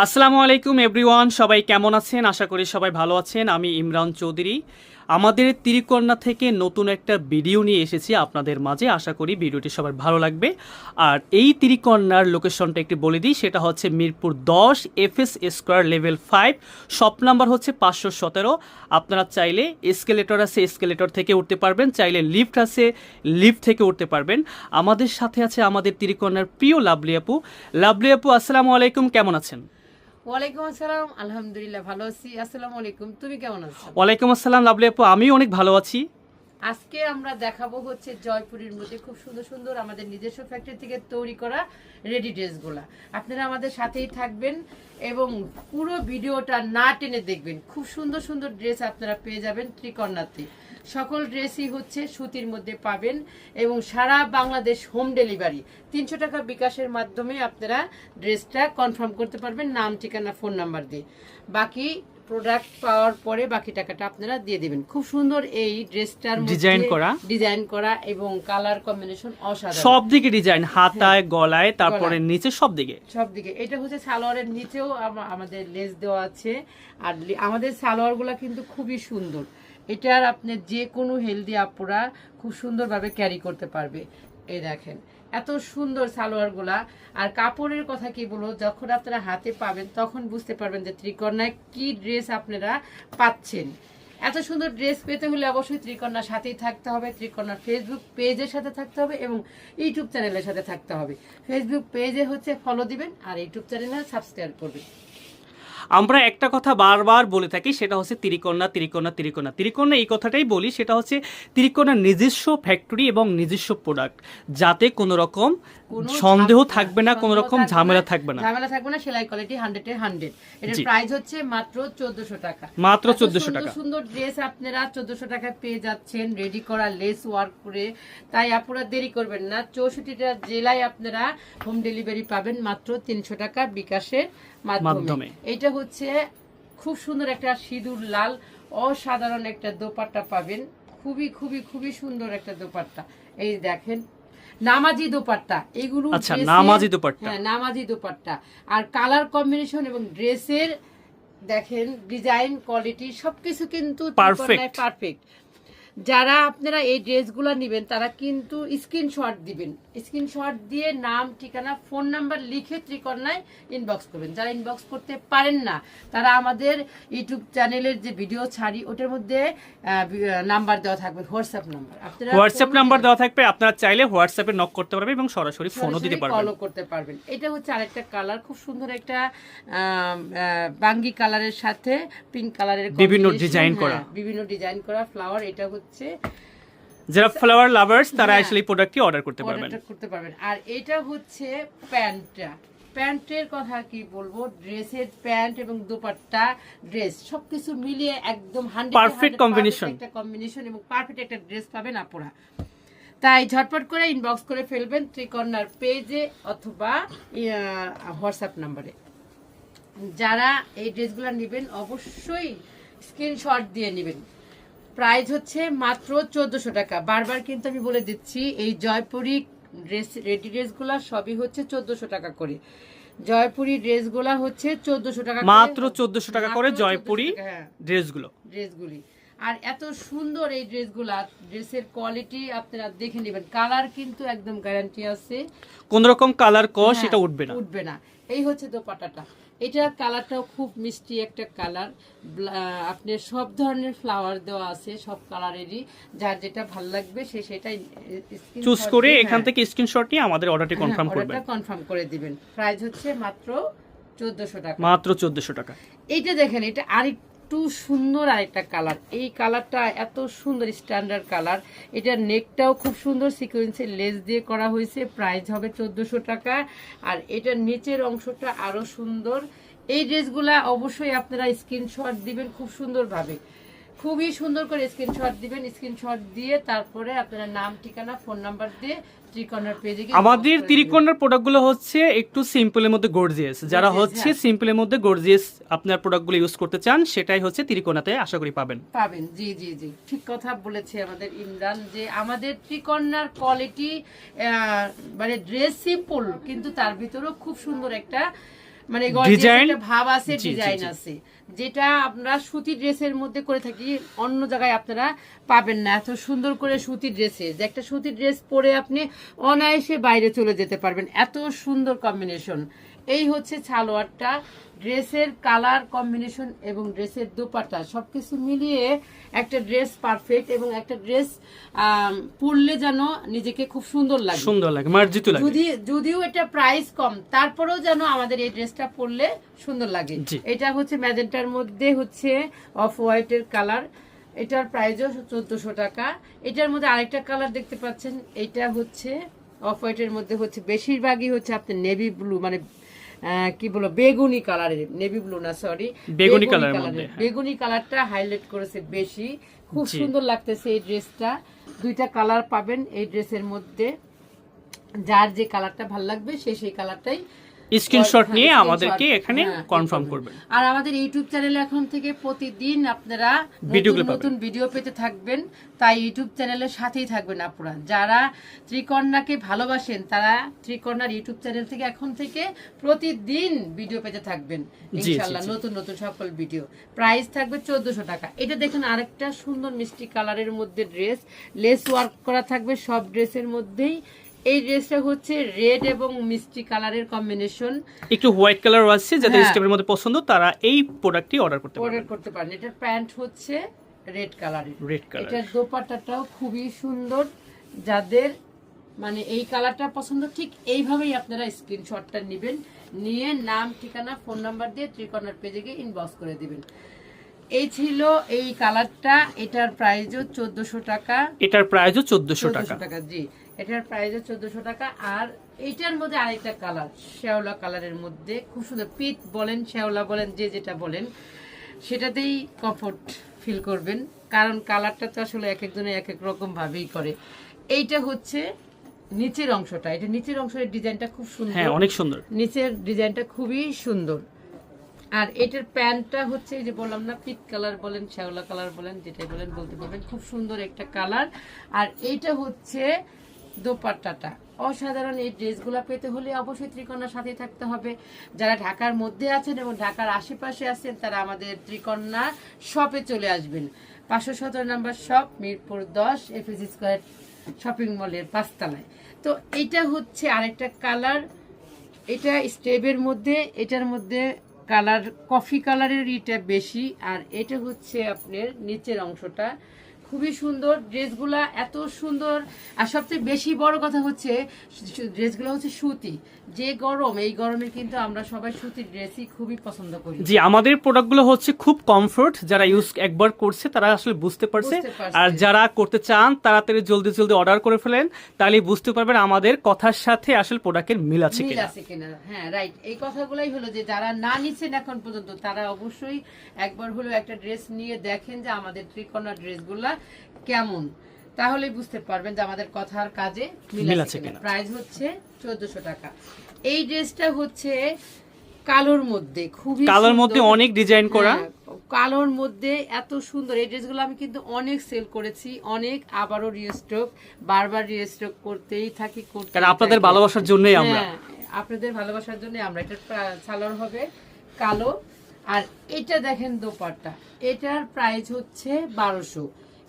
আসসালামু আলাইকুম এভরিওয়ান সবাই কেমন আছেন? আশা করি সবাই ভালো আছেন। আমি ইমরান চৌধুরী। আমাদের তিরিকন্যা থেকে নতুন একটা ভিডিও নিয়ে এসেছি আপনাদের মাঝে। আশা করি ভিডিওটি সবার ভালো লাগবে। আর এই তিরিকন্যার লোকেশনটা একটু বলে দিই। সেটা হচ্ছে মিরপুর দশ F S square level five shop number হচ্ছে পাঁচশো সতেরো। আপনারা চাইলে এসকেলেটর আছে এসকেলেটর থেকে উঠতে পারবেন। চাইলে লিফট আছে লিফট থেকে উঠতে পারবেন। আমাদের সাথে আছে আমাদের তিরিকন্যার প্রিয় লাভলি আপু। লাভলি আপু, আসসালামু আলাইকুম। কেমন আছেন? ওয়ালাইকুম আসসালাম। আলহামদুলিল্লাহ ভালো আছি। আসসালামু আলাইকুম। তুমি কেমন আছো? ওয়ালাইকুম আসসালাম লাভলি আপু। আমি অনেক ভালো আছি। আজকে আমরা দেখাবো হচ্ছে জয়পুরের মধ্যে খুব সুন্দর সুন্দর আমাদের নিজস্ব ফ্যাক্টরি থেকে তৈরি করা রেডি ড্রেসগুলা আপনারা আমাদের সাথেই থাকবেন এবং পুরো ভিডিওটা না টেনে দেখবেন। খুব সুন্দর সুন্দর ড্রেস আপনারা পেয়ে যাবেন ত্রিকর্ণাতে সকল ড্রেসই হচ্ছে সুতির মধ্যে পাবেন এবং সারা বাংলাদেশ হোম ডেলিভারি। তিনশো টাকা বিকাশের মাধ্যমে আপনারা ড্রেসটা কনফার্ম করতে পারবেন নাম ঠিকানা ফোন নাম্বার দিয়ে। বাকি প্রোডাক্ট পাওয়ার পরে বাকি টাকাটা আপনারা দিয়ে দেবেন। খুব সুন্দর এই ড্রেসটার ডিজাইন করা। ডিজাইন করা এবং কালার কম্বিনেশন অসাধারণ। সব দিকে ডিজাইন হাতায় গলায় তারপরে নিচে সব দিকে। সব দিকে। এটা হচ্ছে সালোয়ারের নিচেও আমাদের লেস দেওয়া আছে। আর আমাদের সালোয়ারগুলো কিন্তু খুবই সুন্দর। এটার আপনি যে কোনো হেলদি আপুরা খুব সুন্দরভাবে ক্যারি করতে পারবে। এই দেখেন, এত সুন্দর সালোয়ারগুলা। আর কাপড়ের কথা কি বলব, যখন আপনারা হাতে পাবেন তখন বুঝতে পারবেন যে ত্রিকন্যায় কি ড্রেস আপনারা পাচ্ছেন। এত সুন্দর ড্রেস পেতে হলে অবশ্যই ত্রিকন্যার সাথেই থাকতে হবে ত্রিকন্যার ফেসবুক পেজের সাথে থাকতে হবে এবং ইউটিউব চ্যানেলের সাথে থাকতে হবে। ফেসবুক পেজে হচ্ছে ফলো দিবেন আর ইউটিউব চ্যানেলে সাবস্ক্রাইব করবেন। আমরা একটা কথা বারবার বলে থাকি, সেটা হচ্ছে তিরিকন্যা তিরিকন্যা তিরিকন্যা তিরিকন্যা এই কথাটাই বলি, সেটা হচ্ছে তিরিকন্যার নিজস্ব ফ্যাক্টরি এবং নিজস্ব প্রোডাক্ট যাতে কোনো রকম সন্দেহ থাকবে না কোনো রকম ঝামেলা থাকবে না। ঝামেলা থাকবে না সেলাই কোয়ালিটি হান্ড্রেড এর হান্ড্রেড এটার প্রাইস হচ্ছে মাত্র চোদ্দশো টাকা। মাত্র 1400 টাকা। সুন্দর ড্রেস আপনারা চোদ্দশো টাকায় পেয়ে যাচ্ছেন রেডি করা লেস ওয়ার্ক করে। তাই আপনারা দেরি করবেন না। চৌষট্টিটা জেলায় আপনারা হোম ডেলিভারি পাবেন মাত্র তিনশো টাকা বিকাশের। মাধ্যমে। এটা হচ্ছে খুব সুন্দর একটা সিঁদুর লাল অসাধারণ একটা দোপাট্টা পাবেন। খুবই খুবই খুবই সুন্দর একটা দোপাট্টা। এই দেখেন নামাজি দোপাট্টা এগুলো আচ্ছা, নামাজি দোপাট্টা। হ্যাঁ নামাজি দোপাট্টা। আর কালার কম্বিনেশন এবং ড্রেসের দেখেন ডিজাইন কোয়ালিটি সবকিছু কিন্তু পারফেক্ট পারফেক্ট যারা আপনারা এই ড্রেসগুলো নেবেন তারা কিন্তু স্ক্রিনশট দিবেন। স্ক্রিনশট দিয়ে নাম ঠিকানা ফোন নাম্বার লিখে ত্রিকন্যায় ইনবক্স করবেন। যারা ইনবক্স করতে পারেন না তারা আমাদের ইউটিউব চ্যানেলের যে ভিডিও ছাড়ি ওটার মধ্যে নাম্বার দেওয়া থাকবে হোয়াটসঅ্যাপ নাম্বার আপনারা হোয়াটসঅ্যাপ নাম্বার দেওয়া থাকবে আপনারা চাইলে হোয়াটসঅ্যাপে নক করতে পারবেন এবং সরাসরি ফোনও দিতে পারবেন। ফলো করতে পারবেন। এটা হচ্ছে আরেকটা কালার খুব সুন্দর একটা বাঙ্গি কালারের সাথে পিঙ্ক কালারের বিভিন্ন ডিজাইন হ্যাঁ, করা। বিভিন্ন ডিজাইন করা ফ্লাওয়ার এটা হচ্ছে যারা ফ্লাওয়ার লাভার্স তারা। আসলে এই প্রোডাক্টটি অর্ডার করতে পারবেন। করতে পারবেন। আর এটা হচ্ছে প্যান্টটা। প্যান্টের কথা কি বলব? ড্রেসের প্যান্ট এবং দোপাট্টা ড্রেস সবকিছু মিলিয়ে একদম Perfect combination. একটা কম্বিনেশন এবং পারফেক্ট একটা ড্রেস পাবেন আপুরা। তাই ঝটপট করে ইনবক্স করে ফেলবেন ত্রিকর্ণার পেজে অথবা হোয়াটসঅ্যাপ নাম্বারে যারা এই ড্রেসগুলো নেবেন অবশ্যই স্ক্রিনশট দিয়ে নেবেন। প্রাইস হচ্ছে মাত্র চোদ্দশো টাকা। বারবার কিন্তু আমি বলে দিচ্ছি এই জয়পুরি ড্রেস রেডি ড্রেসগুলো সবই হচ্ছে চোদ্দশো টাকা করে। জয়পুরি ড্রেসগুলো হচ্ছে চোদ্দশো টাকা মাত্র 1400 টাকা করে মাত্র 1400 জয়পুরি হ্যাঁ। ড্রেসগুলো। ড্রেসগুলি। আর এত সুন্দর এই ড্রেসগুলা ড্রেসের কোয়ালিটি আপনারা দেখে নেবেন। কালার কিন্তু একদম গ্যারান্টি আছে। কোন রকম কালার কস হ্যাঁ, সেটা উঠবে না। উঠবে না। এই হচ্ছে দোপাটাটা এটার কালারটাও খুব মিষ্টি একটা কালার। আপনার সব ধরনের ফ্লাওয়ার দেওয়া আছে সব কালারেরই। যার যেটা ভালো লাগবে সে সেটাই চুজ করে এখান থেকে স্ক্রিনশট নিয়ে আমাদের অর্ডারটি কনফার্ম করবেন। কনফার্ম করে দিবেন। প্রাইস হচ্ছে মাত্র 1400 টাকা। মাত্র 1400 টাকা। এইটা দেখেন এটা আরেকটু সুন্দর আরেকটা কালার এই কালারটা এত সুন্দর স্ট্যান্ডার্ড কালার এটার নেকটাও খুব সুন্দর সিকোয়েন্সের লেস দিয়ে করা হয়েছে। প্রাইস হবে চোদ্দোশো টাকা। আর এটার নিচের অংশটা আরও সুন্দর। এই ড্রেসগুলা অবশ্যই আপনারা স্ক্রিনশট দিবেন খুব সুন্দরভাবে। খুবই সুন্দর করে স্ক্রিনশট দিবেন। স্ক্রিনশট দিয়ে তারপরে আপনারা নাম, ঠিকানা ফোন নাম্বার দিয়ে আমাদের দিবেন। প্রোডাক্টগুলো হচ্ছে একটু সিম্পলের মধ্যে গর্জিয়াস যারা হচ্ছে হ্যাঁ। সিম্পলের মধ্যে গর্জিয়াস আপনার প্রোডাক্টগুলো ইউজ করতে চান সেটাই হচ্ছে ত্রিকোনাতে আশা করি পাবেন পাবেন জি জি জি ঠিক কথা বলেছে আমাদের ইমরান যে আমাদের ত্রিকোনার কোয়ালিটি মানে ড্রেস সিম্পল কিন্তু তার ভিতরেও খুব সুন্দর একটা মানে ভাব আছে ডিজাইন আছে। যেটা আমরা সুতি ড্রেসের মধ্যে করে থাকি অন্য জায়গায় আপনারা পাবেন না। এত সুন্দর করে সুতি ড্রেসে যে একটা সুতি ড্রেস পরে আপনি অনায়াসে বাইরে চলে যেতে পারবেন। এত সুন্দর কম্বিনেশন এই হচ্ছে সালোয়ারটা ড্রেসের কালার কম্বিনেশন এবং ড্রেসের দোপাট্টা। সবকিছু মিলিয়ে একটা ড্রেস পারফেক্ট এবং একটা ড্রেস পরলে যেন নিজেকে খুব সুন্দর লাগে। সুন্দর লাগে মার্জিত লাগে। যদি যদিও এটা প্রাইস কম তারপরেও যেন আমাদের এই ড্রেসটা পরলে সুন্দর লাগে। এটা হচ্ছে ম্যাজেন্টার মধ্যে হচ্ছে অফ হোয়াইটের কালার। এটার প্রাইসও চোদ্দশো টাকা। এটার মধ্যে আরেকটা কালার দেখতে পাচ্ছেন। এটা হচ্ছে অফ হোয়াইটের মধ্যে হচ্ছে বেশিরভাগই হচ্ছে আপনার নেভি ব্লু মানে কি বলব বেগুনি কালারের নেভি ব্লু না সরি বেগুনি কালারের মধ্যে, হ্যাঁ। বেগুনি কালারটা হাইলাইট করেছে বেশি। খুব সুন্দর লাগতেছে এই ড্রেসটা দুইটা কালার পাবেন এই ড্রেসের মধ্যে। যার যে কালারটা ভালো লাগবে সে সেই কালারটাই স্ক্রিনশট হ্যাঁ, নিয়ে আমাদেরকে এখানে হ্যাঁ, কনফার্ম করবেন। আর আমাদের ইউটিউব চ্যানেলে এখন থেকে প্রতিদিন আপনারা ভিডিওগুলো নতুন ভিডিও পেতে থাকবেন। তাই ইউটিউব চ্যানেলের সাথেই থাকবেন আপনারা যারা ত্রিকন্যাকে ভালোবাসেন তারা ত্রিকন্যার ইউটিউব চ্যানেল থেকে এখন থেকে প্রতিদিন ভিডিও পেতে থাকবেন। জি, ইনশাল্লাহ নতুন নতুন সকল ভিডিও প্রাইস থাকবে চোদ্দশো টাকা। এটা দেখুন আরেকটা সুন্দর মিষ্টি কালারের মধ্যে ড্রেস লেস ওয়ার্ক করা থাকবে সব ড্রেসের মধ্যেই। এই ড্রেসটা হচ্ছে রেড এবং মিষ্টি কালারের কম্বিনেশন। একটু হোয়াইট কালার আছে যাদের হ্যাঁ। স্টেপের মধ্যে পছন্দ তারা এই প্রোডাক্টটি অর্ডার করতে অর্ডার করতে পারেন। এটার প্যান্ট হচ্ছে রেড কালারের। Red colour. এটার দোপাট্টাটাও খুবই সুন্দর। যাদের মানে এই কালারটা পছন্দ ঠিক এইভাবেই আপনারা স্ক্রিনশটটা নেবেন। নিয়ে নাম ঠিকানা ফোন নাম্বার দিয়ে ত্রিকর্ণার পেজে গিয়ে ইনবক্স করে দিবেন। এই ছিল এই কালারটা। এটার প্রাইসও চোদ্দশো টাকা। এটার প্রাইসও চোদ্দশো টাকা জি। এটার প্রাইসও চোদ্দশো টাকা। আর এইটার মধ্যে আরেকটা কালার শ্যাওলা কালারের মধ্যে খুব সুন্দর পিট বলেন শ্যাওলা বলেন যে যেটা বলেন সেটাতেই কমফোর্ট ফিল করবেন। কারণ কালারটা তো আসলে এক একজনে এক এক রকম ভাবেই করে। এইটা হচ্ছে নিচের অংশটা। এটা নিচের অংশের ডিজাইনটা খুব সুন্দর। হ্যাঁ অনেক সুন্দর। নিচের ডিজাইনটা খুবই সুন্দর। আর এটার প্যান্টটা হচ্ছে এই যে বললাম না পিট কালার বলেন শ্যাওলা কালার বলেন যেটাই বলেন বলতে পারবেন। খুব সুন্দর একটা কালার আর এইটা হচ্ছে দোপাট্টাটা। অসাধারণ এই ড্রেসগুলো পেতে হলে অবশ্যই ত্রিকন্যার সাথে থাকতে হবে। যারা ঢাকার মধ্যে আছেন এবং ঢাকার আশেপাশে আছেন, তারা আমাদের ত্রিকন্যা শপে চলে আসবেন। পাঁচশো সতেরো নাম্বার শপ মিরপুর দশ এফএস স্কোয়ার শপিং মলের পাঁচতলায়। তো এইটা হচ্ছে আরেকটা কালার এটা স্টেপের মধ্যে, এটার মধ্যে কালার কফি কালারের এটা বেশি। আর এটা হচ্ছে আপনার নিচের অংশটা। খুবই সুন্দর ড্রেসগুলা এত সুন্দর। আর সবচেয়ে বেশি বড় কথা হচ্ছে ড্রেসগুলো হচ্ছে সুতি। যে গরম এই গরমে কিন্তু আমরা সবাই সুতির ড্রেসই খুবই পছন্দ করি। জি আমাদের প্রোডাক্টগুলো হচ্ছে খুব কমফোর্ট যারা ইউজ একবার করছে তারা আসলে বুঝতে পারছে। আর যারা করতে চান তাড়াতাড়ি জলদি জলদি অর্ডার করে ফেলেন তাহলে বুঝতে পারবেন আমাদের কথার সাথে আসলে প্রোডাক্টের মিল আছে কিনা। আছে কিনা। হ্যাঁ রাইট এই কথাগুলাই হলো যে যারা না নিচ্ছেন এখন পর্যন্ত তারা অবশ্যই একবার হলো একটা ড্রেস নিয়ে দেখেন যে আমাদের ত্রিকোণা ড্রেসগুলা কেমন? তাহলে বুঝতে পারবেন যে আমাদের কথার কাজে মিল আছে কিনা। প্রাইস হচ্ছে চোদ্দশো টাকা। এই ড্রেসটা হচ্ছে কালোর মধ্যে খুবই কালার মধ্যে অনেক ডিজাইন করা। হ্যাঁ, কালোর মধ্যে এত সুন্দর। এই ড্রেসগুলো আমি কিন্তু অনেক সেল করেছি অনেক আবারও রিস্টক বারবার রিস্টক করতেই থাকি করতেই কারণ আপনাদের ভালোবাসার জন্যই আমরা। হ্যাঁ, আপনাদের ভালোবাসার জন্য আমরা। এটা সালোয়ার হবে কালো। আর এটা দেখেন দোপাট্টা। এটার প্রাইস হচ্ছে বারোশো।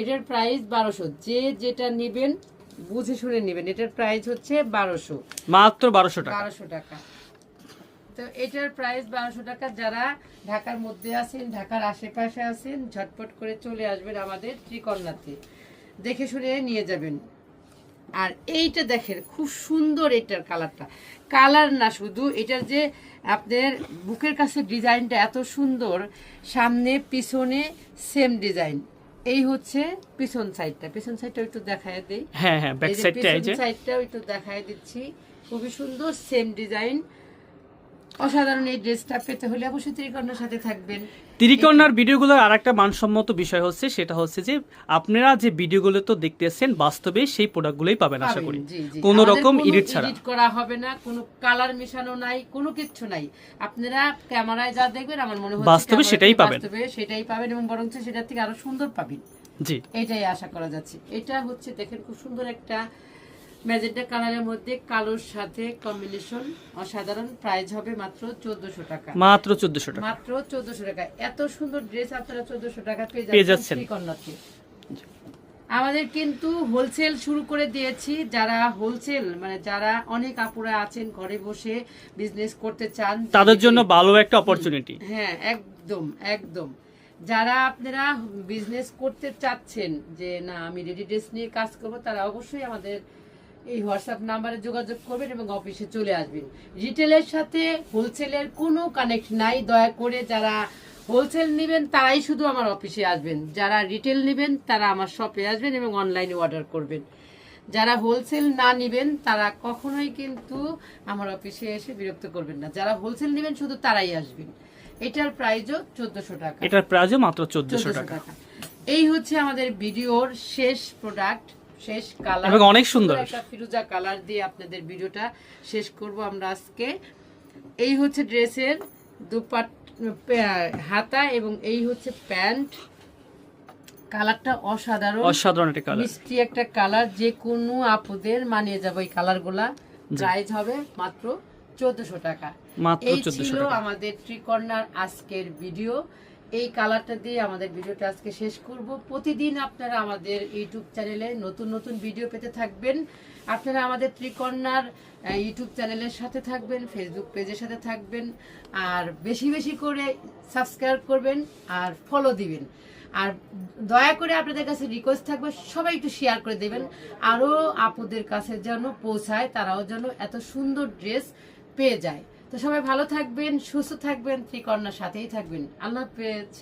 এটার প্রাইস বারোশো। যে যেটা নেবেন বুঝে শুনে নেবেন এটার প্রাইস হচ্ছে বারোশো। মাত্র বারোশো টাকা। বারোশো টাকা। তো এটার প্রাইস বারোশো টাকা। যারা ঢাকার মধ্যে আছেন ঢাকার আশেপাশে আছেন ঝটপট করে চলে আসবেন আমাদের ত্রিকন্যাতে দেখে শুনে নিয়ে যাবেন। আর এইটা দেখেন খুব সুন্দর এটার কালারটা। কালার না শুধু এটার যে আপনার বুকের কাছে ডিজাইনটা এত সুন্দর সামনে পিছনে সেম ডিজাইন এই হচ্ছে পিছন সাইডটা পিছন সাইডটা একটু দেখায় দেই। হ্যাঁ হ্যাঁ ব্যাক সাইডটা এই যে পিছন সাইডটাও একটু দেখায় দিচ্ছি। খুবই সুন্দর সেম ডিজাইন অসাধারণ এই ড্রেসটা পেতে হলে অবশ্যই ত্রিকর্ণের সাথে থাকবেন। তিরিকন্যার ভিডিওগুলোর আর একটা মানসম্মত বিষয় হচ্ছে সেটা হচ্ছে যে আপনারা যে ভিডিওগুলো তো দেখতেছেন বাস্তবে সেই প্রোডাক্টগুলোই পাবেন আশা করি। কোনো রকম এডিট ছাড়া। edit করা হবে না কোনো কালার মেশানো নাই কোনো কিচ্ছু নাই। আপনারা ক্যামেরায় যা দেখবেন আমার মনে হচ্ছে বাস্তবে সেটাই পাবেন। বাস্তবে সেটাই পাবেন এবং বরঞ্চ সেটার থেকে আরও সুন্দর পাবেন। জি। এটাই আশা করা যাচ্ছে। এটা হচ্ছে দেখেন খুব সুন্দর একটা ম্যাজেন্টা কালারের মধ্যে কালোর সাথে কম্বিনেশন অসাধারণ। প্রাইস হবে মাত্র চোদ্দশো টাকা। মাত্র চোদ্দশো টাকা। মাত্র চোদ্দশো টাকা। এত সুন্দর ড্রেস আপনারা চোদ্দশো টাকা পেয়ে যাচ্ছেন আমাদের কিন্তু হোলসেল শুরু করে দিয়েছি। যারা হোলসেল মানে যারা অনেক আপুরা আছেন ঘরে বসে বিজনেস করতে চান তাদের জন্য ভালো একটা অপরচুনিটি হ্যাঁ একদম একদম। যারা আপনারা বিজনেস করতে চাচ্ছেন যে না আমি রেডি ড্রেস নিয়ে কাজ করব তারা অবশ্যই আমাদের এই হোয়াটসঅ্যাপ নাম্বারে যোগাযোগ করবেন এবং অফিসে চলে আসবেন। রিটেলের সাথে হোলসেলের কোনো কানেক্ট নাই। দয়া করে যারা হোলসেল নেবেন তারাই শুধু আমার অফিসে আসবেন। যারা রিটেল নেবেন তারা আমার শপে আসবেন এবং অনলাইনে অর্ডার করবেন। যারা হোলসেল না নেবেন তারা কখনোই কিন্তু আমার অফিসে এসে বিরক্ত করবেন না। যারা হোলসেল নেবেন শুধু তারাই আসবেন। এটার প্রাইজও চোদ্দশো টাকা। এটার প্রাইজও মাত্র চোদ্দশো 1400 টাকা। টাকা। এই হচ্ছে আমাদের ভিডিওর শেষ প্রোডাক্ট শেষ কালার এবং অনেক সুন্দর। একটা ফিরোজা কালার দিয়ে আপনাদের ভিডিওটা শেষ করব আমরা আজকে। এই হচ্ছে ড্রেসের দুপাট হাতা এবং এই হচ্ছে প্যান্ট। কালারটা অসাধারণ অসাধারণ একটা কালার মিষ্টি একটা কালার যে কোনো আপুদের মানিয়ে যাবে এই কালারগুলা প্রাইস হবে মাত্র চোদ্দশো টাকা। মাত্র এই ছিল আমাদের ত্রিকর্ণার আজকের ভিডিও এই কালারটা দিয়ে আমাদের ভিডিওটা আজকে শেষ করব। প্রতিদিন আপনারা আমাদের ইউটিউব চ্যানেলে নতুন নতুন ভিডিও পেতে থাকবেন। আপনারা আমাদের ত্রিকর্ণার ইউটিউব চ্যানেলের সাথে থাকবেন ফেসবুক পেজের সাথে থাকবেন, আর বেশি বেশি করে সাবস্ক্রাইব করবেন আর ফলো দিবেন। আর দয়া করে আপনাদের কাছে রিকোয়েস্ট থাকবে, সবাই একটু শেয়ার করে দেবেন। আরও আপুদের কাছে যেন পৌঁছায়, তারাও যেন এত সুন্দর ড্রেস পেয়ে যায়। তো সবাই ভালো থাকবেন সুস্থ থাকবেন ত্রিকর্ণার সাথেই থাকবেন। আল্লাহ হাফেজ।